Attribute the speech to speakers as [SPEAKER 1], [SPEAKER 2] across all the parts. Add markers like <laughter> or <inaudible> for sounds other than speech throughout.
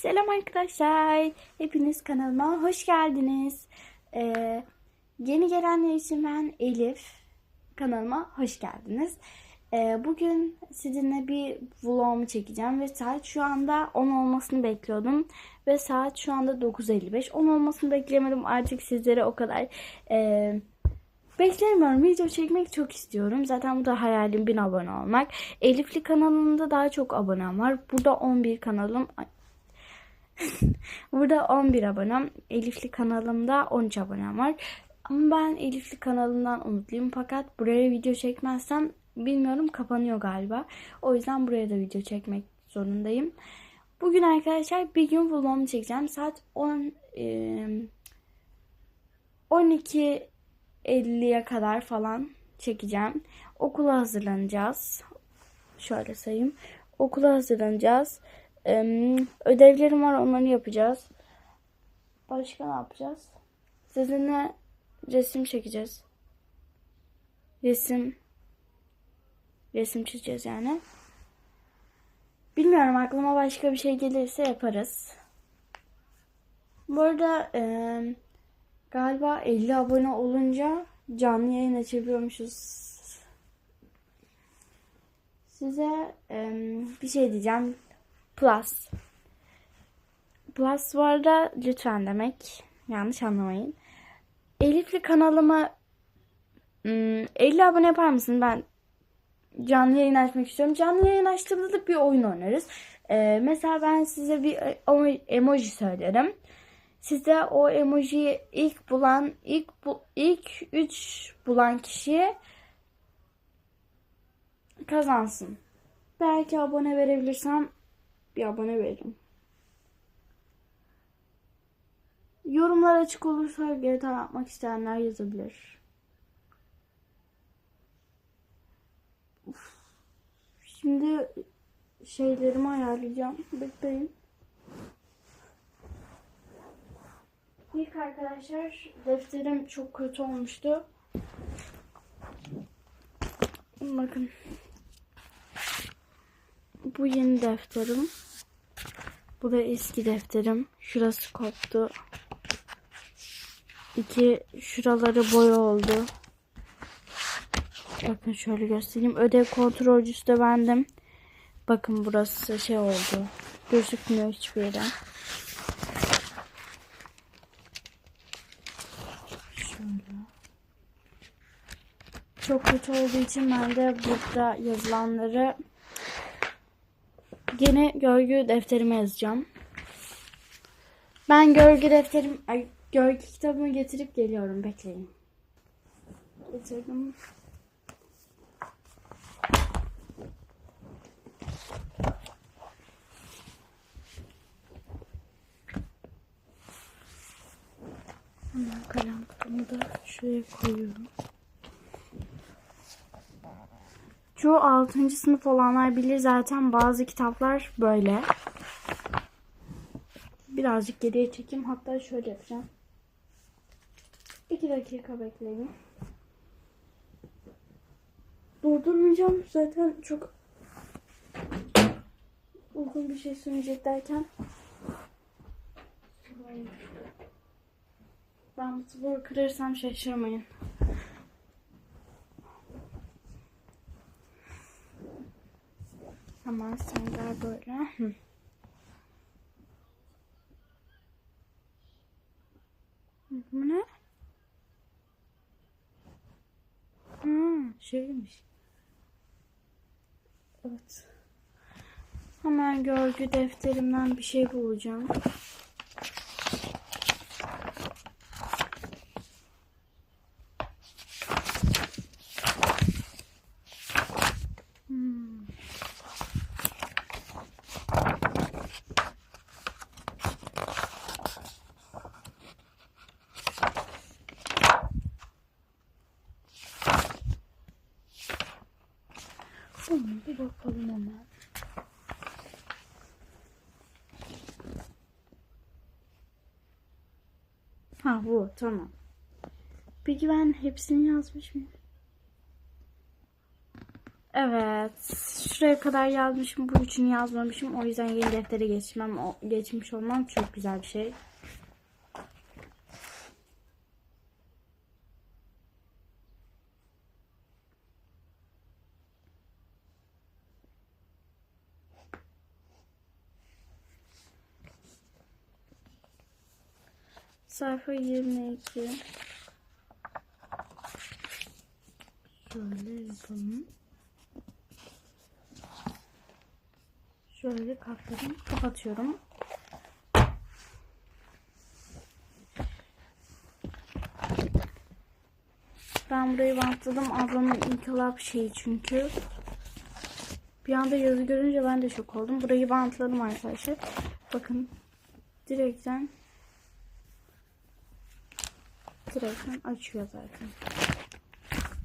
[SPEAKER 1] Selam arkadaşlar. Hepiniz kanalıma hoş geldiniz. Ee, yeni gelenler için ben Elif. Kanalıma hoş geldiniz. Ee, bugün sizinle bir vlogumu çekeceğim ve saat şu anda 10 olmasını bekliyordum. Ve saat şu anda 9.55. 10 olmasını beklemedim. Artık sizlere o kadar e, beklemiyorum. Video çekmek çok istiyorum. Zaten bu da hayalim 1000 abone olmak. Elifli kanalında daha çok abonem var. Burada 11 kanalım. <laughs> Burada 11 abonem. Elifli kanalımda 13 abonem var. Ama ben Elifli kanalından umutluyum. Fakat buraya video çekmezsem bilmiyorum kapanıyor galiba. O yüzden buraya da video çekmek zorundayım. Bugün arkadaşlar bir gün vlogumu çekeceğim. Saat 10 e, 12.50'ye kadar falan çekeceğim. Okula hazırlanacağız. Şöyle sayayım. Okula hazırlanacağız. Ödevlerim var onları yapacağız. Başka ne yapacağız? Sizinle resim çekeceğiz. Resim resim çizeceğiz yani. Bilmiyorum aklıma başka bir şey gelirse yaparız. Bu arada e, galiba 50 abone olunca canlı yayın açabiliyormuşuz. Size e, bir şey diyeceğim. Plus. Plus var da lütfen demek. Yanlış anlamayın. Elif'li kanalıma hmm, 50 abone yapar mısın? Ben canlı yayın açmak istiyorum. Canlı yayın açtığımda da bir oyun oynarız. Ee, mesela ben size bir emo- emoji söylerim. Size o emojiyi ilk bulan, ilk bu, ilk 3 bulan kişiye kazansın. Belki abone verebilirsem bir abone veririm. Yorumlar açık olursa geri tanıtmak isteyenler yazabilir. Uf. Şimdi şeylerimi ayarlayacağım. Bekleyin. İlk arkadaşlar defterim çok kötü olmuştu. Bakın. Bu yeni defterim. Bu da eski defterim. Şurası koptu. İki şuraları boya oldu. Bakın şöyle göstereyim. Ödev kontrolcüsü de bendim. Bakın burası şey oldu. Gözükmüyor hiçbir yere. Şöyle. Çok kötü olduğu için ben de burada yazılanları Yine görgü defterime yazacağım. Ben görgü defterim, ay, görgü kitabımı getirip geliyorum. Bekleyin. Getirdim. Hemen kalem kutumu da şuraya koyuyorum. Çoğu 6. sınıf olanlar bilir zaten bazı kitaplar böyle. Birazcık geriye çekeyim. Hatta şöyle yapacağım. 2 dakika bekleyin. Durdurmayacağım. Zaten çok uygun bir şey sunacak derken. Ben bu kırırsam şaşırmayın. Tamam sandalye böyle. Hı. Bu ne? Ha, şeymiş. Evet. Hemen görgü defterimden bir şey bulacağım. Hmm. Tamam bir bakalım hemen. Ha bu tamam. Peki ben hepsini yazmış mıyım? Evet. Şuraya kadar yazmışım. Bu üçünü yazmamışım. O yüzden yeni deftere geçmem, geçmiş olmam çok güzel bir şey. Sayfa 22. Şöyle yapalım. Şöyle katladım. Kapatıyorum. Ben burayı bantladım. Ablamın inkılap şeyi çünkü. Bir anda yazı görünce ben de şok oldum. Burayı bantladım arkadaşlar. Bakın. Direkten direkten açıyor zaten.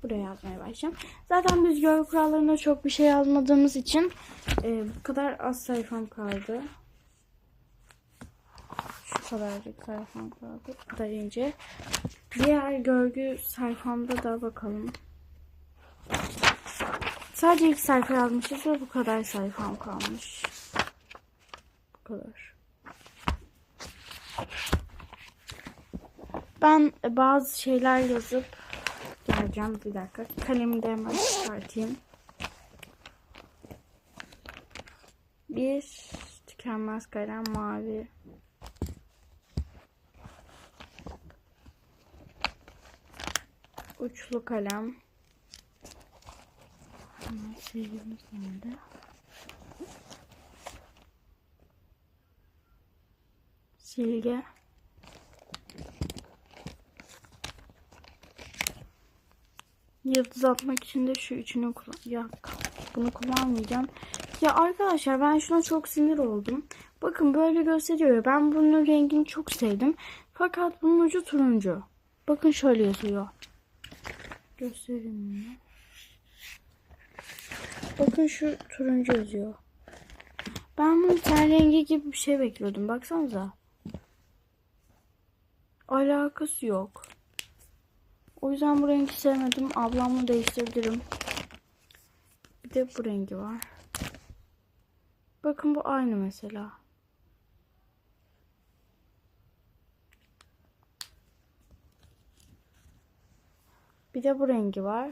[SPEAKER 1] Buraya yazmaya başlayacağım. Zaten biz görgü kurallarında çok bir şey yazmadığımız için e, bu kadar az sayfam kaldı. Şu kadarcık sayfam kaldı. Bu kadar ince. Diğer görgü sayfamda da bakalım. Sadece ilk sayfa yazmışız ve bu kadar sayfam kalmış. Bu kadar. Ben bazı şeyler yazıp geleceğim. Bir dakika. Kalemi de hemen çıkartayım. Bir tükenmez kalem mavi. Uçlu kalem. Silgimiz nerede? Silge. Yıldız atmak için de şu üçünü kullan. Ya bunu kullanmayacağım. Ya arkadaşlar ben şuna çok sinir oldum. Bakın böyle gösteriyor. Ben bunun rengini çok sevdim. Fakat bunun ucu turuncu. Bakın şöyle yazıyor. Göstereyim bunu. Bakın şu turuncu yazıyor. Ben bunun ten rengi gibi bir şey bekliyordum. Baksanıza. Alakası yok. O yüzden bu rengi sevmedim. Ablamla değiştirebilirim. Bir de bu rengi var. Bakın bu aynı mesela. Bir de bu rengi var.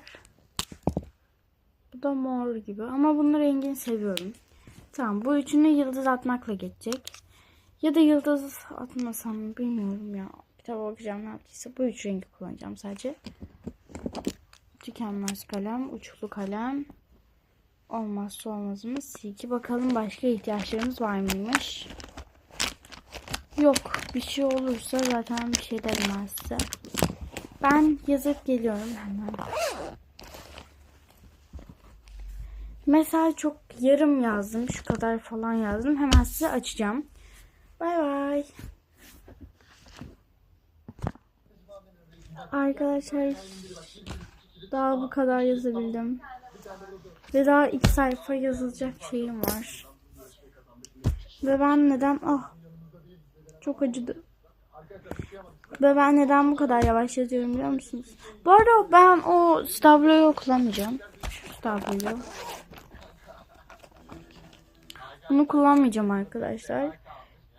[SPEAKER 1] Bu da mor gibi. Ama bunun rengini seviyorum. Tamam bu üçünü yıldız atmakla geçecek. Ya da yıldız atmasam bilmiyorum ya. Kitaba bakacağım ne yaptıysa. Bu üç rengi kullanacağım sadece. Tükenmez kalem, uçlu kalem. Olmazsa olmazımız silgi. Bakalım başka ihtiyaçlarımız var mıymış? Yok. Bir şey olursa zaten bir şey size. Ben yazıp geliyorum hemen. Mesela çok yarım yazdım. Şu kadar falan yazdım. Hemen size açacağım. Bay bay. Arkadaşlar daha bu kadar yazabildim. Ve daha iki sayfa yazılacak şeyim var. Ve ben neden ah çok acıdı. Ve ben neden bu kadar yavaş yazıyorum biliyor musunuz? Bu arada ben o tabloyu okullamayacağım. Şu tabloyu. Bunu kullanmayacağım arkadaşlar.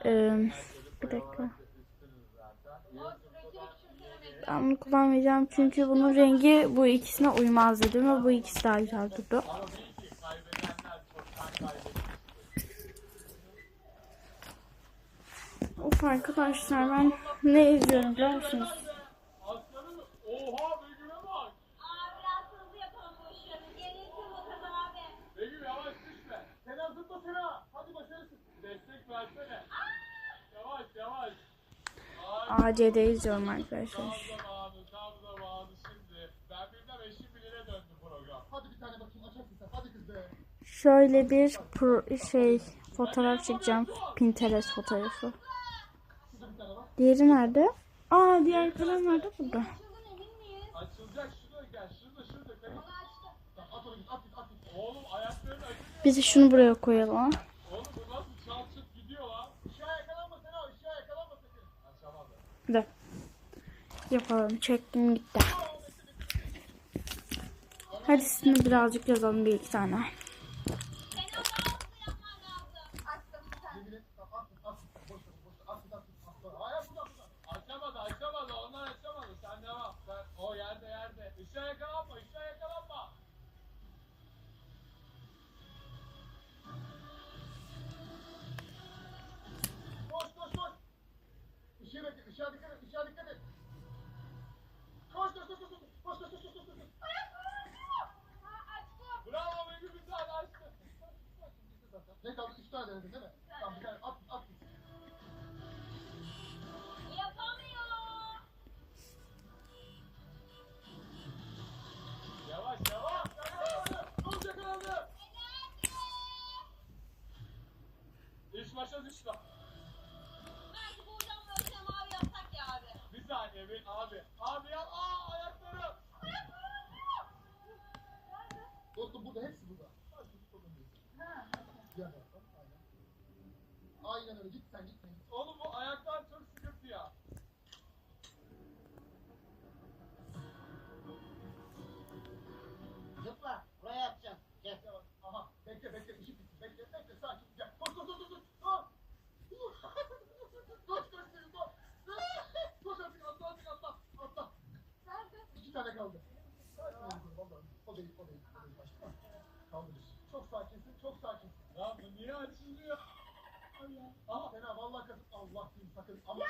[SPEAKER 1] Ee, bir dakika. Ben bunu kullanmayacağım çünkü bunun rengi bu ikisine uymaz dedim ve bu ikisi daha güzel durdu. Of arkadaşlar ben ne izliyorum biliyor musunuz?
[SPEAKER 2] Aslanım oha Begüm'e bak.
[SPEAKER 3] Abi biraz hızlı yapalım bu işi. Gerisi bakalım abi.
[SPEAKER 2] Begüm yavaş düşme. Sena zıpla Sena. Hadi başarısın. Destek versene. Yavaş yavaş.
[SPEAKER 1] ACD izliyorum arkadaşlar.
[SPEAKER 2] Tam zamanı tam zamanı şimdi. Ben bilmem eşim bilene döndü program. Hadi bir tane bakayım açarsın sen. Hadi kız be.
[SPEAKER 1] Şöyle bir pro- şey fotoğraf çekeceğim. Pinterest fotoğrafı. Diğeri nerede? Aa diğer kalem nerede? Burada.
[SPEAKER 3] Çılgın emin miyiz?
[SPEAKER 2] Açılacak şurada gel. Şurada şurada. Seni. At onu git at git at git. Oğlum ayakların acımıyor.
[SPEAKER 1] Biz de şunu buraya koyalım. ha.
[SPEAKER 2] Oğlum bu nasıl çal çıt gidiyor lan. Işığa yakalanma Sena. Işığa yakalanma sakın. Açamadı.
[SPEAKER 1] Bir de yapalım. Çektim gitti. Hadi sizin birazcık yazalım bir iki tane.
[SPEAKER 2] Yakalanma, Aynen. Öyle git sen git. Oğlum bu ayaklar çok sıkıntı ya.
[SPEAKER 4] Zıpla. Buraya yapacaksın. Gel.
[SPEAKER 2] Aha bekle bekle işi bitti. Bekle bekle sakin. Gel. Koş koş koş koş. koş. Aa. Koş koş koş koş. Artık atla artık atla. Atla. İki tane kaldı. O değil o değil. O değil. Başka. Kaldırır. Çok sakinsin çok sakinsin. Ya bu niye açılıyor? Aha fena vallahi kasıp Allah diyeyim sakın. Ama...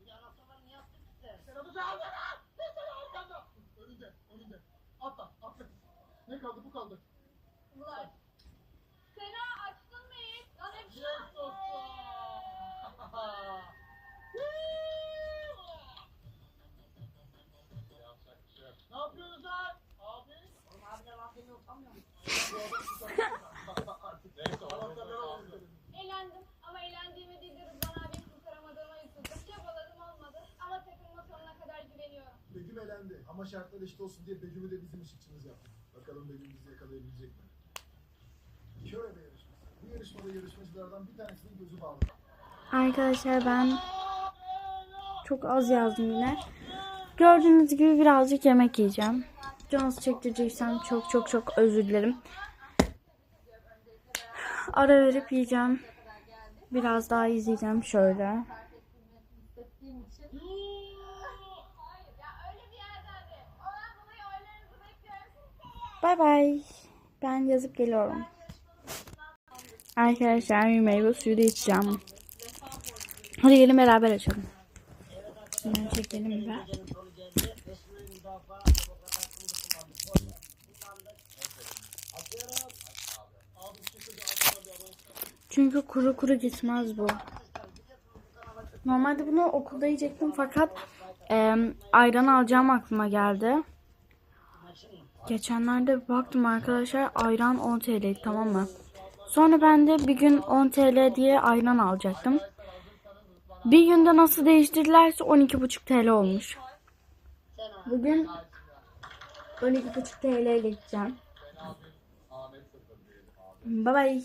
[SPEAKER 4] Bir de anahtarları niye yaptın ki sen?
[SPEAKER 2] Adı sen aldın ha! Sen sen arkanda! Önünde, önünde. Atla, atla. Ne kaldı? Bu kaldı.
[SPEAKER 3] Bunlar. Sena açtın mı hiç? Lan hep
[SPEAKER 2] şey yok. <laughs> Ne yapıyorsunuz lan? Abi?
[SPEAKER 4] Oğlum abi de lan seni utanmıyor musun? <laughs>
[SPEAKER 2] Bak bak artık. Neyse,
[SPEAKER 5] Begüm elendi ama şartlar eşit olsun diye Begüm'ü de bizim ışıkçımız yaptık. Bakalım Begüm bizi yakalayabilecek mi? Körebe yarışması. Bu yarışmada yarışmacılardan bir tanesinin gözü bağlı.
[SPEAKER 1] Arkadaşlar ben çok az yazdım yine. Gördüğünüz gibi birazcık yemek yiyeceğim. Canınızı çektireceksem çok çok çok özür dilerim. Ara verip yiyeceğim. Biraz daha izleyeceğim şöyle. Bay bay. Ben yazıp geliyorum. Arkadaşlar bir meyve suyu da içeceğim. Hadi gelin beraber açalım. Şunları çekelim bir.
[SPEAKER 4] Gecenin sonu geldi. Resmi müdafaa demokrat hakkımızı kullandık. Boş ver. Kullandık. Atıyorum.
[SPEAKER 2] Abi bir söyle, arkadan bir adam çıkar.
[SPEAKER 1] Çünkü kuru kuru gitmez bu. Normalde bunu okulda yiyecektim fakat e, ayran alacağım aklıma geldi. Geçenlerde baktım arkadaşlar ayran 10 TL'ydi tamam mı? Sonra ben de bir gün 10 TL diye ayran alacaktım. Bir günde nasıl değiştirdilerse 12,5 TL olmuş. Bugün 12,5 TL ile gideceğim. Bye bye.